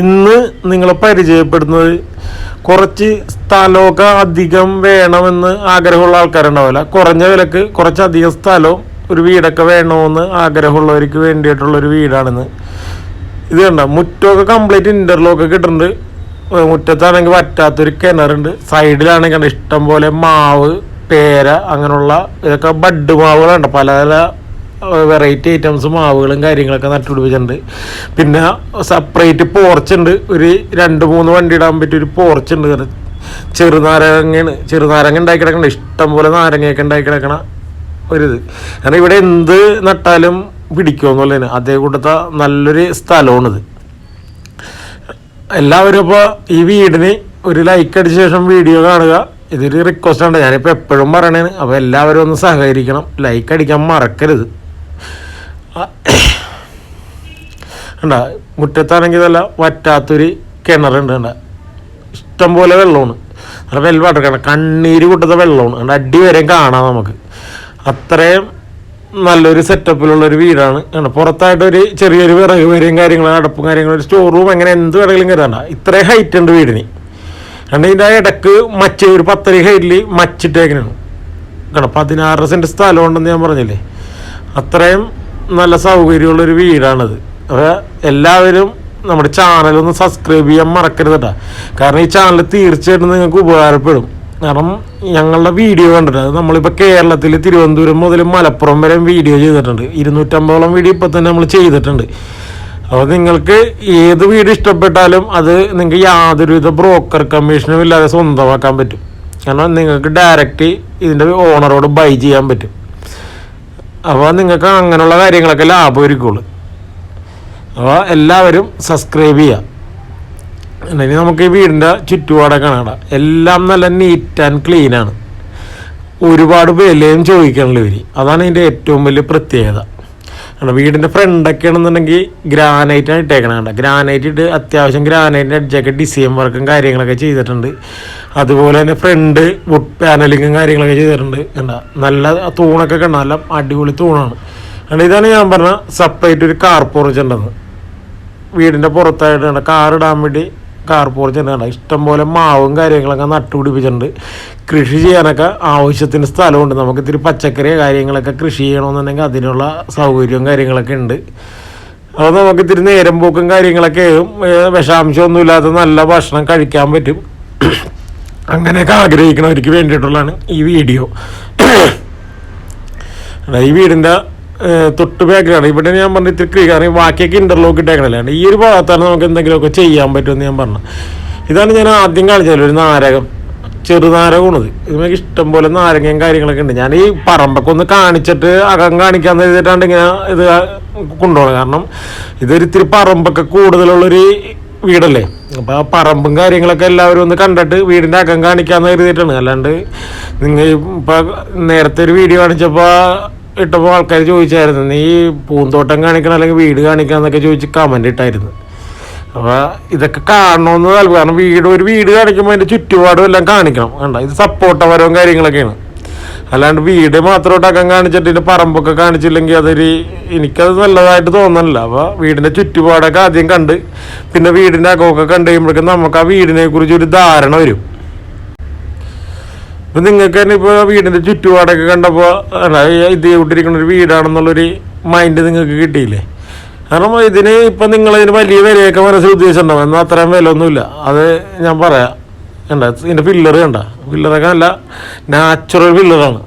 ഇന്ന് നിങ്ങളെ പരിചയപ്പെടുന്നത് കുറച്ച് സ്ഥലമൊക്കെ അധികം വേണമെന്ന് ആഗ്രഹമുള്ള ആൾക്കാരുണ്ടാവില്ല. കുറഞ്ഞ വിലക്ക് കുറച്ചധികം സ്ഥലവും ഒരു വീടൊക്കെ വേണമെന്ന് ആഗ്രഹമുള്ളവർക്ക് വേണ്ടിയിട്ടുള്ളൊരു വീടാണിന്ന്. ഇത് കണ്ട? മുറ്റമൊക്കെ കംപ്ലീറ്റ് ഇന്റർലോക്ക് കിട്ടുന്നുണ്ട് മുറ്റത്താണെങ്കിൽ പറ്റാത്തൊരു കിണറുണ്ട്. സൈഡിലാണെങ്കിൽ ഇഷ്ടം പോലെ മാവ് പേര അങ്ങനെയുള്ള ഇതൊക്കെ ബഡ് മാവുകളുണ്ട് പല പല വെറൈറ്റി ഐറ്റംസ് മാവുകളും കാര്യങ്ങളൊക്കെ നട്ടുപിടിപ്പിച്ചിട്ടുണ്ട്. പിന്നെ സെപ്പറേറ്റ് പോർച്ചുണ്ട് ഒരു രണ്ട് മൂന്ന് വണ്ടി ഇടാൻ പറ്റിയ ഒരു പോർച്ചുണ്ട് ചെറുനാരങ്ങയാണ്. ചെറുനാരങ്ങ ഉണ്ടാക്കി കിടക്കണ ഇഷ്ടം പോലെ നാരങ്ങയൊക്കെ ഉണ്ടാക്കി കിടക്കണ ഒരിത്. കാരണം ഇവിടെ എന്ത് നട്ടാലും പിടിക്കുമെന്നുള്ളതിന് അതേ കൂട്ടത്തെ നല്ലൊരു സ്ഥലമാണിത്. എല്ലാവരും ഇപ്പോൾ ഈ വീടിന് ഒരു ലൈക്ക് അടിച്ച ശേഷം വീഡിയോ കാണുക. ഇതൊരു റിക്വസ്റ്റ് ആണ്. ഞാനിപ്പോൾ എപ്പോഴും പറയണേന്. അപ്പോൾ എല്ലാവരും ഒന്ന് സഹകരിക്കണം. ലൈക്ക് അടിക്കാൻ മറക്കരുത്. കണ്ട മുറ്റത്താണെങ്കിൽ നല്ല വറ്റാത്തൊരു കിണറുണ്ട് ഇഷ്ടം ഇഷ്ടംപോലെ വെള്ളമാണ്. നല്ല വെൽവാട്ടർ കിണർ കണ്ണീര് കൂട്ടത്തെ വെള്ളമാണ്. കണ്ട അടി വരെയും കാണാം നമുക്ക്. അത്രയും നല്ലൊരു സെറ്റപ്പിലുള്ള ഒരു വീടാണ്. കണ്ട പുറത്തായിട്ട് ഒരു ചെറിയൊരു വിറക് വരെയും കാര്യങ്ങളും അടപ്പും കാര്യങ്ങളും ഒരു സ്റ്റോർ റൂം അങ്ങനെ എന്ത് വേണമെങ്കിലും കരുതണ്ട ഇത്രയും ഹൈറ്റ് ഉണ്ട് വീടിന്. രണ്ട് ഇതിന്റെ ഇടയ്ക്ക് മച്ച് ഒരു പത്തര ഹൈറ്റിൽ മച്ചിട്ടേക്കിനാണ് കേട്ടോ പതിനാറ് സെന്റ് സ്ഥലം ഉണ്ടെന്ന് ഞാൻ പറഞ്ഞില്ലേ. അത്രയും നല്ല സൗകര്യമുള്ളൊരു വീടാണിത്. അപ്പോൾ എല്ലാവരും നമ്മുടെ ചാനൽ ഒന്ന് സബ്സ്ക്രൈബ് ചെയ്യാൻ മറക്കരുത് കേട്ടോ കാരണം ഈ ചാനൽ തീർച്ചയായിട്ടും നിങ്ങൾക്ക് ഉപകാരപ്പെടും. കാരണം ഞങ്ങളുടെ വീഡിയോ കണ്ടിട്ട് അത് നമ്മളിപ്പോൾ കേരളത്തിൽ തിരുവനന്തപുരം മുതൽ മലപ്പുറം വരെ വീഡിയോ ചെയ്തിട്ടുണ്ട്. ഇരുന്നൂറ്റമ്പതോളം വീഡിയോ ഇപ്പോൾ തന്നെ നമ്മൾ ചെയ്തിട്ടുണ്ട്. അപ്പോൾ നിങ്ങൾക്ക് ഏത് വീട് ഇഷ്ടപ്പെട്ടാലും അത് നിങ്ങൾക്ക് യാതൊരുവിധ ബ്രോക്കർ കമ്മീഷനും ഇല്ലാതെ സ്വന്തമാക്കാൻ പറ്റും. കാരണം നിങ്ങൾക്ക് ഡയറക്റ്റ് ഇതിന്റെ ഓണറോട് ബൈ ചെയ്യാൻ പറ്റും. അപ്പോൾ നിങ്ങൾക്ക് അങ്ങനെയുള്ള കാര്യങ്ങളൊക്കെ ലാഭമായിരിക്കുള്ളൂ. അപ്പോൾ എല്ലാവരും സബ്സ്ക്രൈബ് ചെയ്യുക അല്ലെങ്കിൽ നമുക്ക് ഈ വീടിന്റെ ചുറ്റുപാടൊക്കെ കാണാം. എല്ലാം നല്ല നീറ്റ് ആൻഡ് ക്ലീനാണ് ഒരുപാട് വിലയും ചോദിക്കണില്ല ഇവർ അതാണ് ഇതിന്റെ ഏറ്റവും വലിയ പ്രത്യേകത. കാരണം വീടിന്റെ ഫ്രണ്ടൊക്കെ ആണെന്നുണ്ടെങ്കിൽ ഗ്രാനൈറ്റാണ് ഇട്ടേക്കണം കണ്ട? ഗ്രാനൈറ്റ് ഇട്ട് അത്യാവശ്യം ഗ്രാനൈറ്റിന്റെ അഡ്ജൊക്കെ ഡിസൈൻ വർക്കും കാര്യങ്ങളൊക്കെ ചെയ്തിട്ടുണ്ട്. അതുപോലെ തന്നെ ഫ്രണ്ട് വുഡ് പാനലിങ്ങും കാര്യങ്ങളൊക്കെ ചെയ്തിട്ടുണ്ട് കണ്ട? നല്ല തൂണൊക്കെ കണ്ട? നല്ല അടിപൊളി തൂണാണ്. കാരണം ഇതാണ് ഞാൻ പറഞ്ഞ സെപ്പറേറ്റ് ഒരു കാർ പോർച്ച് ഉണ്ടെന്ന്. വീടിന്റെ പുറത്തായിട്ട് കണ്ട? കാർ ഇടാൻ വേണ്ടി കാർ പോർച്ച് ഇഷ്ടം പോലെ ഇഷ്ടംപോലെ മാവും കാര്യങ്ങളൊക്കെ നട്ടുപിടിപ്പിച്ചിട്ടുണ്ട്. കൃഷി ചെയ്യാനൊക്കെ ആവശ്യത്തിന് സ്ഥലമുണ്ട്. നമുക്ക് ഇത്തിരി പച്ചക്കറി കാര്യങ്ങളൊക്കെ കൃഷി ചെയ്യണമെന്നുണ്ടെങ്കിൽ അതിനുള്ള സൗകര്യവും കാര്യങ്ങളൊക്കെ ഉണ്ട്. അപ്പോൾ നമുക്ക് ഇത്തിരി നേരം പോക്കും കാര്യങ്ങളൊക്കെ ആയും, ഏ, വിഷാംശമൊന്നും നല്ല ഭക്ഷണം കഴിക്കാൻ പറ്റും. അങ്ങനെയൊക്കെ ആഗ്രഹിക്കുന്നവർക്ക് വേണ്ടിയിട്ടുള്ളതാണ് ഈ വീഡിയോ. ഈ വീടിന്റെ തൊട്ട് ബാക്കിലാണ് ഇവിടെ ഞാൻ പറഞ്ഞ ഇത്തിരി ക്ലീ കാരണം ബാക്കിയൊക്കെ ഇന്റർലോക്ക് ഇട്ടേക്കണല്ലേ? ഈ ഒരു ഭാഗത്താണ് നമുക്ക് എന്തെങ്കിലുമൊക്കെ ചെയ്യാൻ പറ്റുമെന്ന് ഞാൻ പറഞ്ഞു. ഇതാണ് ഞാൻ ആദ്യം കാണിച്ചത്. ഒരു നാരകം. ചെറുനാരകമാണിത് ഇത് നമുക്ക് ഇഷ്ടം പോലെ നാരങ്ങയും കാര്യങ്ങളൊക്കെ ഉണ്ട്. ഞാൻ ഈ പറമ്പൊക്കെ ഒന്ന് കാണിച്ചിട്ട് അകം കാണിക്കാന്ന് എഴുതിയിട്ടാണ് ഇങ്ങനെ ഇത് കൊണ്ടുപോകണം കാരണം ഇതൊരു ഇത്തിരി പറമ്പൊക്കെ കൂടുതലുള്ളൊരു വീടല്ലേ? അപ്പോൾ ആ പറമ്പും കാര്യങ്ങളൊക്കെ എല്ലാവരും ഒന്ന് കണ്ടിട്ട് വീടിന്റെ അകം കാണിക്കാമെന്ന് കരുതിയിട്ടാണ്. അല്ലാണ്ട് നിങ്ങൾ ഇപ്പം നേരത്തെ ഒരു വീഡിയോ കാണിച്ചപ്പോൾ ഇട്ടപ്പോൾ ആൾക്കാർ ചോദിച്ചായിരുന്നു നീ പൂന്തോട്ടം കാണിക്കണം അല്ലെങ്കിൽ വീട് കാണിക്കണം എന്നൊക്കെ ചോദിച്ച് കമന്റ് ഇട്ടായിരുന്നു. അപ്പോൾ ഇതൊക്കെ കാണണമെന്ന് താല്പര്യം കാരണം വീട് ഒരു വീട് കാണിക്കുമ്പോൾ അതിന്റെ ചുറ്റുപാടും എല്ലാം കാണിക്കണം. വേണ്ട ഇത് സപ്പോർട്ടവരവും കാര്യങ്ങളൊക്കെയാണ്. അല്ലാണ്ട് വീട് മാത്രമായിട്ടൊക്കെ കാണിച്ചിട്ട് ഇതിന്റെ പറമ്പൊക്കെ കാണിച്ചില്ലെങ്കിൽ അതൊരു എനിക്കത് നല്ലതായിട്ട് തോന്നണില്ല. അപ്പോൾ വീടിന്റെ ചുറ്റുപാടൊക്കെ ആദ്യം കണ്ട് പിന്നെ വീടിന്റെ അകമൊക്കെ കണ്ടു കഴിയുമ്പോഴേക്കും നമുക്ക് ആ വീടിനെ കുറിച്ച് ഒരു ധാരണ വരും. ഇപ്പൊ നിങ്ങൾക്ക് തന്നെ ഇപ്പൊ വീടിന്റെ ചുറ്റുപാടൊക്കെ കണ്ടപ്പോൾ ഇത് ഇട്ടിരിക്കുന്ന ഒരു വീടാണെന്നുള്ളൊരു മൈൻഡ് നിങ്ങൾക്ക് കിട്ടിയില്ലേ? കാരണം ഇതിന് ഇപ്പൊ നിങ്ങൾ ഇതിന് വലിയ വിലയൊക്കെ മനസ്സിൽ ഉദ്ദേശിച്ചിട്ടുണ്ടാവും. എന്നാൽ അത്രയും വില ഒന്നുമില്ല അത് ഞാൻ പറയാം. കണ്ട ഇതിന്റെ പില്ലർ കണ്ട? പില്ലറൊക്കെ നല്ല നാച്ചുറൽ പില്ലറാണ്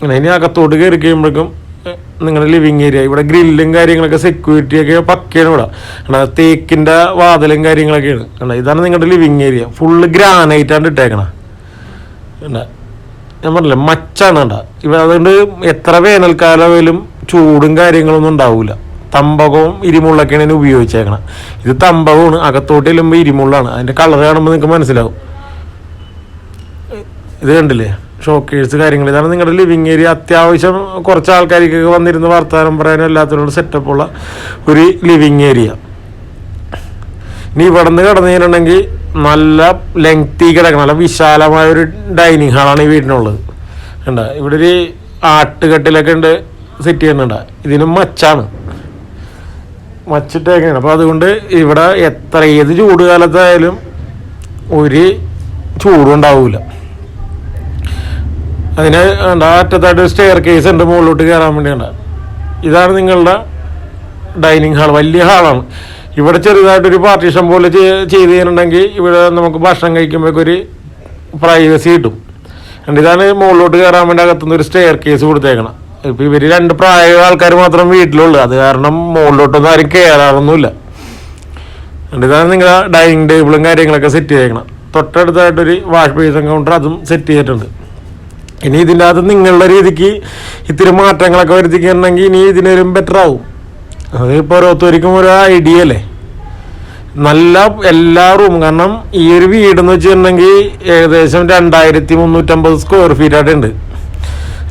അങ്ങനെ ഇനി അകത്തോട്ട് കയറി കഴിയുമ്പോഴേക്കും നിങ്ങളുടെ ലിവിങ് ഏരിയ ഇവിടെ ഗ്രില്ലും കാര്യങ്ങളൊക്കെ സെക്യൂരിറ്റിയൊക്കെ പക്കയാണ് ഇവിടെ. കണ്ടാ തേക്കിന്റെ വാതിലും കാര്യങ്ങളൊക്കെയാണ്. കണ്ടാ ഇതാണ് നിങ്ങളുടെ ലിവിങ് ഏരിയ ഫുള്ള് ഗ്രാനൈറ്റ് ആണ് ഇട്ടേക്കണേ. ഞാൻ പറഞ്ഞില്ല മച്ചാണ് കണ്ട ഇവ അതുകൊണ്ട് എത്ര വേനൽക്കാലമായാലും ചൂടും കാര്യങ്ങളൊന്നും ഉണ്ടാവില്ല തമ്പകവും ഇരുമുള്ളൊക്കെയാണ് ഇതിന് ഉപയോഗിച്ചേക്കണം. ഇത് തമ്പകമാണ് അകത്തോട്ട് ചെല്ലുമ്പോൾ ഇരുമുള്ളാണ്. അതിന്റെ കളർ കാണുമ്പോൾ നിങ്ങൾക്ക് മനസ്സിലാവും. ഇത് കണ്ടില്ലേ ഷോക്കേഴ്സ് കാര്യങ്ങൾ ഇതാണ് നിങ്ങളുടെ ലിവിങ് ഏരിയ അത്യാവശ്യം കുറച്ച് ആൾക്കാർക്കൊക്കെ വന്നിരുന്ന് വർത്തമാനം പറയാനും എല്ലാത്തിനോട് സെറ്റപ്പുള്ള ഒരു ലിവിങ് ഏരിയ ഇനി ഇവിടെ നിന്ന് കിടന്നു കഴിഞ്ഞിട്ടുണ്ടെങ്കിൽ നല്ല ലെങ്തി കിടക്കണം. നല്ല വിശാലമായ ഒരു ഡൈനിങ് ഹാളാണ് ഈ വീടിനുള്ളത്. കണ്ട? ഇവിടെ ഒരു ആട്ടുകട്ടിലൊക്കെ ഉണ്ട് സെറ്റ് ചെയ്യുന്നുണ്ട്. ഇതിന് മച്ചാണ്. വച്ചിട്ടേക്കാണ് അപ്പോൾ അതുകൊണ്ട് ഇവിടെ എത്ര ഏത് ചൂട് കാലത്തായാലും ഒരു ചൂടും ഉണ്ടാവില്ല അതിന് അറ്റത്തായിട്ട് സ്റ്റെയർ കേസ് ഉണ്ട് മുകളിലോട്ട് കയറാൻ വേണ്ടിയാണ് ഇതാണ് നിങ്ങളുടെ ഡൈനിങ് ഹാൾ വലിയ ഹാളാണ് ഇവിടെ ചെറുതായിട്ടൊരു പാർട്ടീഷൻ പോലെ ചെയ്ത് തരുന്നുണ്ടെങ്കിൽ ഇവിടെ നമുക്ക് ഭക്ഷണം കഴിക്കുമ്പോഴേക്കൊരു പ്രൈവസി കിട്ടും. അതുകൊണ്ട് ഇതാണ് മുകളിലോട്ട് കയറാൻ വേണ്ടി അകത്തുനിന്ന് ഒരു സ്റ്റെയർ കേസ് കൊടുത്തേക്കണം. ഇപ്പം ഇവർ രണ്ട് പ്രായ ആൾക്കാർ മാത്രം വീട്ടിലുള്ളൂ. അത് കാരണം മുകളിലോട്ടൊന്നും ആരും കയറാറൊന്നുമില്ല അതുകൊണ്ട് ഇതാണ് നിങ്ങൾ ഡൈനിങ് ടേബിളും കാര്യങ്ങളൊക്കെ സെറ്റ് ചെയ്തേക്കണം. തൊട്ടടുത്തായിട്ടൊരു വാഷ് ബേസിൻ കൗണ്ടർ അതും സെറ്റ് ചെയ്തിട്ടുണ്ട്. ഇനി ഇതിന്റെ അകത്ത് നിങ്ങളുടെ രീതിക്ക് ഇത്തിരി മാറ്റങ്ങളൊക്കെ വരുത്തിക്കുന്നുണ്ടെങ്കിൽ ഇനി ഇതിനൊരു ബെറ്റർ ആവും. അത് ഇപ്പോൾ ഓരോരുത്തർക്കും ഒരു ഐഡിയല്ലേ നല്ല എല്ലാ റൂമും കാരണം ഈ ഒരു വീട് എന്ന് വെച്ചിട്ടുണ്ടെങ്കിൽ ഏകദേശം രണ്ടായിരത്തി മുന്നൂറ്റമ്പത് സ്ക്വയർ ഫീറ്റ് ആയിട്ട് ഉണ്ട്.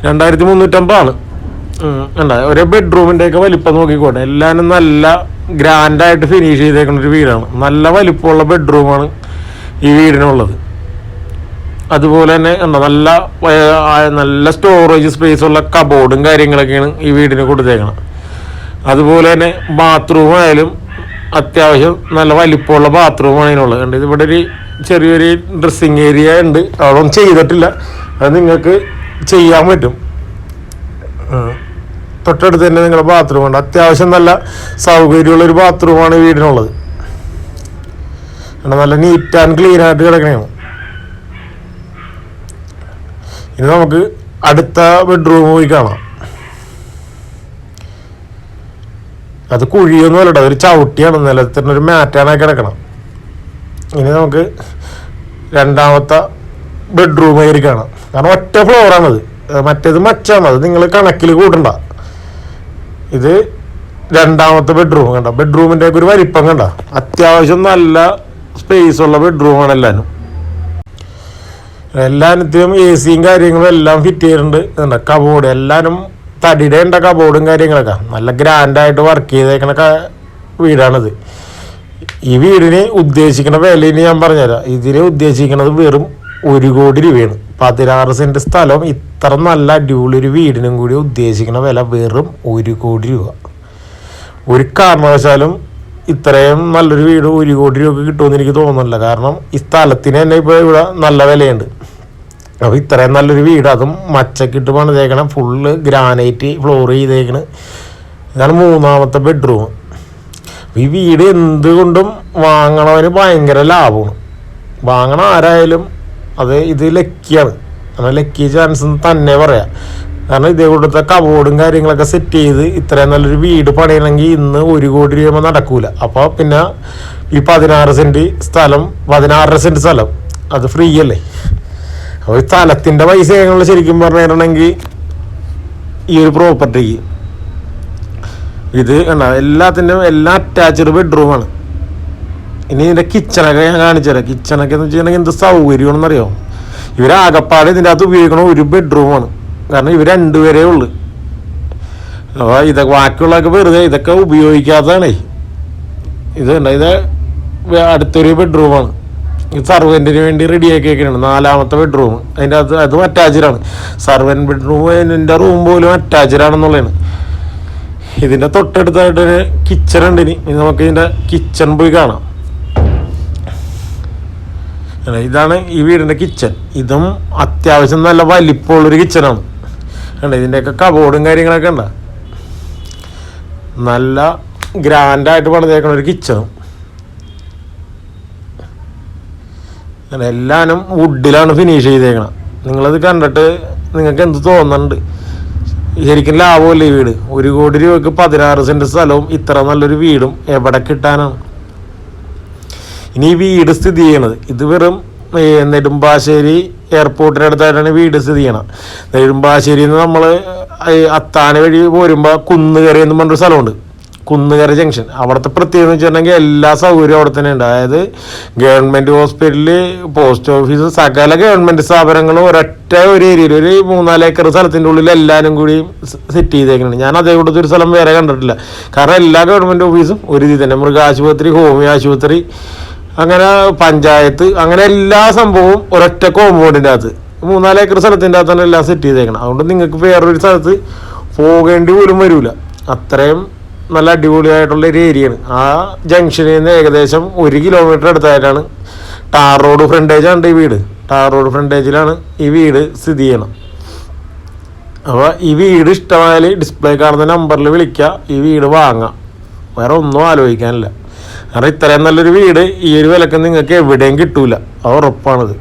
രണ്ടായിരത്തി മുന്നൂറ്റമ്പതാണ് അല്ല ഒരേ ബെഡ്റൂമിന്റെയൊക്കെ വലിപ്പം നോക്കിക്കോട്ടെ. എല്ലാവരും നല്ല ഗ്രാൻഡായിട്ട് ഫിനിഷ് ചെയ്തേക്കുന്ന ഒരു വീടാണ്. നല്ല വലിപ്പമുള്ള ബെഡ്റൂമാണ് ഈ വീടിനുള്ളത്. അതുപോലെ തന്നെ എന്താ നല്ല നല്ല സ്റ്റോറേജ് സ്പേസുള്ള കബോർഡും കാര്യങ്ങളൊക്കെയാണ് ഈ വീടിന് കൊടുത്തേക്കണം അതുപോലെ തന്നെ ബാത്റൂം ആയാലും അത്യാവശ്യം നല്ല വലിപ്പമുള്ള ബാത്റൂമാണ് അതിനുള്ളത്. കണ്ട്? ഇവിടെ ഒരു ചെറിയൊരു ഡ്രസ്സിങ് ഏരിയ ഉണ്ട്. അതൊന്നും ചെയ്തിട്ടില്ല. അത് നിങ്ങൾക്ക് ചെയ്യാൻ പറ്റും. തൊട്ടടുത്ത് തന്നെ നിങ്ങളുടെ ബാത്റൂം ഉണ്ട്. അത്യാവശ്യം നല്ല സൗകര്യമുള്ള ഒരു ബാത്റൂമാണ് വീടിനുള്ളത്. നല്ല നീറ്റ് ആൻഡ് ക്ലീൻ ആയിട്ട് കിടക്കണേ. ഇനി നമുക്ക് അടുത്ത ബെഡ്റൂം പോയി കാണാം. അത് കുഴിയൊന്നും അല്ലട്ടോ ഒരു ചവിട്ടിയാണ്. നിലത്തിന് ഒരു മാറ്റാണ് കിടക്കണം. ഇനി നമുക്ക് രണ്ടാമത്തെ ബെഡ്റൂം കയറി കാണാം കാരണം ഒറ്റ ഫ്ലോറാണത് മറ്റേത് മച്ചാണ്. അത് നിങ്ങൾ കണക്കിൽ കൂട്ടണ്ട. ഇത് രണ്ടാമത്തെ ബെഡ്റൂം കണ്ട? ബെഡ്റൂമിന്റെ ഒരു വലിപ്പം കണ്ട? അത്യാവശ്യം നല്ല സ്പേസ് ഉള്ള ബെഡ്റൂമാണ് എല്ലാവരും എല്ലാത്തിനും എ സിയും കാര്യങ്ങളും എല്ലാം ഫിറ്റ് ചെയ്തിട്ടുണ്ട്. കബോർഡ് എല്ലാവരും തടിയുടെ ഉണ്ട് കബോർഡും കാര്യങ്ങളൊക്കെ. നല്ല ഗ്രാൻഡായിട്ട് വർക്ക് ചെയ്തേക്കണ ക- വീടാണിത്. ഈ വീടിന് ഉദ്ദേശിക്കുന്ന വില ഇനി ഞാൻ പറഞ്ഞുതരാം. ഇതിന് ഉദ്ദേശിക്കുന്നത് വെറും ഒരു കോടി രൂപയാണ്. പതിനാറ് സെന്റ് സ്ഥലം ഇത്ര നല്ല അടിപൊളി ഒരു വീടിനും കൂടി ഉദ്ദേശിക്കുന്ന വില വെറും ഒരു കോടി രൂപ. ഒരു കാരണവശാലും ഇത്രയും നല്ലൊരു വീട് ഒരു കോടി രൂപ കിട്ടുമെന്ന് എനിക്ക് തോന്നുന്നില്ല. കാരണം ഈ സ്ഥലത്തിന് തന്നെ ഇപ്പോൾ ഇവിടെ നല്ല വിലയുണ്ട്. അപ്പോൾ ഇത്രയും നല്ലൊരു വീട്. അതും മച്ചക്കിട്ട് പണിതേക്കണം. ഫുള്ള് ഗ്രാനൈറ്റ് ഫ്ലോർ ചെയ്തേക്കണ്. ഇതാണ് മൂന്നാമത്തെ ബെഡ്റൂം ഈ വീട് എന്തുകൊണ്ടും വാങ്ങണവന് ഭയങ്കര ലാഭമാണ്. വാങ്ങണ ആരായാലും അത് ഇത് ലക്കിയാണ്. കാരണം ലക്കി ചാൻസ് എന്ന് തന്നെ പറയാം. കാരണം ഇതേ കൂട്ടത്തെ കബോർഡും കാര്യങ്ങളൊക്കെ സെറ്റ് ചെയ്ത് ഇത്രയും നല്ലൊരു വീട് പണിയണമെങ്കിൽ ഇന്ന് ഒരു കോടി രൂപ നടക്കൂല. അപ്പോൾ പിന്നെ ഈ പതിനാറ് സെന്റ് സ്ഥലം പതിനാറര സെന്റ് സ്ഥലം അത് ഫ്രീ അല്ലേ? അപ്പോൾ സ്ഥലത്തിന്റെ പൈസ ഞങ്ങൾ ശരിക്കും പറഞ്ഞിരണമെങ്കിൽ ഈ ഒരു പ്രോപ്പർട്ടിക്ക് ഇത് കണ്ട എല്ലാത്തിന്റെയും എല്ലാ അറ്റാച്ച്ഡ് ബെഡ്റൂമാണ് ഇനി ഇതിന്റെ കിച്ചണൊക്കെ ഞാൻ കാണിച്ചു തരാം. കിച്ചണൊക്കെ എന്ന് വെച്ചിട്ടുണ്ടെങ്കിൽ എന്ത് സൗകര്യമാണെന്നറിയോ? ഇവരാകപ്പാട് ഇതിന്റെ അകത്ത് ഉപയോഗിക്കണ ഒരു ബെഡ്റൂമാണ് കാരണം ഇവർ രണ്ടുപേരേ ഉള്ളു. അപ്പോൾ ഇതൊക്കെ ബാക്കിയുള്ളതൊക്കെ വെറുതെ ഇതൊക്കെ ഉപയോഗിക്കാത്തതാണേ. ഇത് കണ്ടോ ഇത് അടുത്തൊരു ബെഡ്റൂമാണ് സർവന്റിന് വേണ്ടി റെഡിയാക്കി വെക്കണതാണ് നാലാമത്തെ ബെഡ്റൂം അതിന്റെ അത് അതും അറ്റാച്ച്ഡാണ് സർവൻ ബെഡ്റൂം എന്റെ റൂം പോലും അറ്റാച്ച്ഡാണെന്നുള്ളതാണ് ഇതിന്റെ തൊട്ടടുത്തായിട്ട് കിച്ചൺ ഉണ്ട് ഇനി. നമുക്ക് ഇതിന്റെ കിച്ചൺ പോയി കാണാം. ഇതാണ് ഈ വീടിന്റെ കിച്ചൺ ഇതും അത്യാവശ്യം നല്ല വലിപ്പമുള്ളൊരു കിച്ചണാണ് കണ്ട ഇതിന്റെയൊക്കെ കബോർഡും കാര്യങ്ങളൊക്കെ ഉണ്ട? നല്ല ഗ്രാൻഡായിട്ട് പണിതേക്കണ ഒരു കിച്ചണും എല്ലാനും വുഡിലാണ് ഫിനിഷ് ചെയ്തേക്കണം. നിങ്ങളത് കണ്ടിട്ട് നിങ്ങൾക്ക് എന്ത് തോന്നുന്നുണ്ട്? ശരിക്കും ലാഭമല്ലേ ഈ വീട്? ഒരു കോടി രൂപയ്ക്ക് പതിനാറ് സെന്റ് സ്ഥലവും ഇത്ര നല്ലൊരു വീടും എവിടെ കിട്ടാനാണ്? ഇനി ഈ വീട് സ്ഥിതി ചെയ്യണത് ഇത് വെറും നെടുമ്പാശ്ശേരി എയർപോർട്ടിനടുത്തായിട്ടാണ് വീട് സ്ഥിതി ചെയ്യണം നെടുമ്പാശ്ശേരിയിൽ നിന്ന് നമ്മൾ അത്താന വഴി പോരുമ്പോൾ കുന്നുകര എന്ന് പറഞ്ഞൊരു സ്ഥലമുണ്ട്. കുന്നുകര ജംഗ്ഷൻ അവിടുത്തെ പ്രത്യേകത എന്ന് വെച്ചിട്ടുണ്ടെങ്കിൽ എല്ലാ സൗകര്യവും അവിടെ തന്നെ ഉണ്ട്. അതായത് ഗവൺമെന്റ് ഹോസ്പിറ്റൽ പോസ്റ്റ് ഓഫീസ് സകല ഗവൺമെന്റ് സ്ഥാപനങ്ങളും ഒരൊറ്റ ഒരു ഏരിയയിൽ ഒരു മൂന്നാൽ ഏക്കർ സ്ഥലത്തിന്റെ ഉള്ളിൽ എല്ലാവരും കൂടി സെറ്റ് ചെയ്തേക്കുന്നുണ്ട് ഞാൻ അതേ കൂട്ടത്തിൽ ഒരു സ്ഥലം വേറെ കണ്ടിട്ടില്ല. കാരണം എല്ലാ ഗവൺമെന്റ് ഓഫീസും ഒരു രീതി തന്നെ. മൃഗാശുപത്രി ഹോമിയോ ആശുപത്രി അങ്ങനെ പഞ്ചായത്ത് അങ്ങനെ എല്ലാ സംഭവവും ഒരൊറ്റ കോമ്പൗണ്ടിന്റെ അകത്ത്. മൂന്നാൽ ഏക്കർ സ്ഥലത്തിന്റെ അകത്താണ് എല്ലാം സെറ്റ് ചെയ്തേക്കണം അതുകൊണ്ട് നിങ്ങൾക്ക് വേറൊരു സ്ഥലത്ത് പോകേണ്ടി പോലും വരില്ല അത്രയും നല്ല അടിപൊളിയായിട്ടുള്ള ഒരു ഏരിയയാണ് ആ ജംഗ്ഷനിൽ നിന്ന് ഏകദേശം ഒരു കിലോമീറ്റർ അടുത്തായിട്ടാണ് ടാർ റോഡ് ഫ്രണ്ടേജാണ് ഈ വീട്. ടാർ റോഡ് ഫ്രണ്ടേജിലാണ് ഈ വീട് സ്ഥിതി ചെയ്യണം. അപ്പോൾ ഈ വീട് ഇഷ്ടമായാൽ ഡിസ്പ്ലേ കാണുന്ന നമ്പറിൽ വിളിക്കുക ഈ വീട് വാങ്ങാം. വേറെ ഒന്നും ആലോചിക്കാനില്ല. കാരണം ഇത്രയും നല്ലൊരു വീട് ഈ ഒരു വിലക്ക് നിങ്ങൾക്ക് എവിടെയും കിട്ടൂല. അത് ഉറപ്പാണത്.